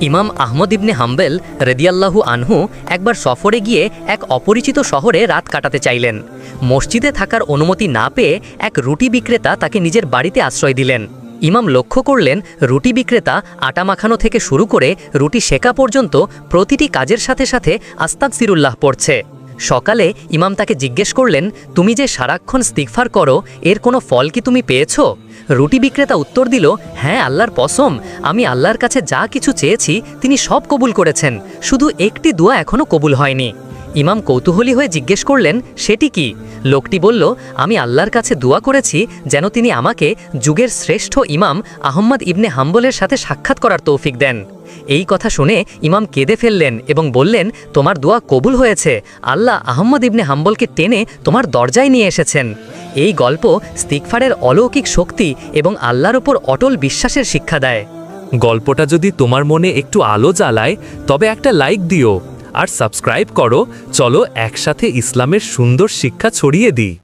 ইমাম আহমদ ইবনে হাম্বেল রেদিয়াল্লাহু আনহু একবার সফরে গিয়ে এক অপরিচিত শহরে রাত কাটাতে চাইলেন। মসজিদে থাকার অনুমতি না পেয়ে এক রুটি বিক্রেতা তাকে নিজের বাড়িতে আশ্রয় দিলেন। ইমাম লক্ষ্য করলেন, রুটি বিক্রেতা আটা মাখানো থেকে শুরু করে রুটি শেখা পর্যন্ত প্রতিটি কাজের সাথে সাথে আস্তাক সিরুল্লাহ পড়ছে। সকালে ইমাম তাকে জিজ্ঞেস করলেন, তুমি যে সারাক্ষণ স্তিকফার করো, এর কোনো ফল কি তুমি পেয়েছ? রুটি বিক্রেতা উত্তর দিল হ্যাঁ আল্লাহর পসম আমি আল্লাহর কাছে যা কিছু চেয়েছি, তিনি সব কবুল করেছেন, শুধু একটি দোয়া এখনও কবুল হয়নি। ইমাম কৌতূহলী হয়ে জিজ্ঞেস করলেন, সেটি কি? লোকটি বলল, আমি আল্লাহর কাছে দোয়া করেছি যেন তিনি আমাকে যুগের শ্রেষ্ঠ ইমাম আহম্মদ ইবনে হাম্বলের সাথে সাক্ষাৎ করার তৌফিক দেন। এই কথা শুনে ইমাম কেঁদে ফেললেন এবং বললেন, তোমার দোয়া কবুল হয়েছে। আল্লাহ আহম্মদ ইবনে হাম্বলকে টেনে তোমার দরজায় নিয়ে এসেছেন। এই গল্প স্তিকফারের অলৌকিক শক্তি এবং আল্লাহর ওপর অটল বিশ্বাসের শিক্ষা দেয়। গল্পটা যদি তোমার মনে একটু আলো জ্বালায়, তবে একটা লাইক দিও। আর সাবস্ক্রাইব করো। চলো একসাথে ইসলামের সুন্দর শিক্ষা ছড়িয়ে দিই।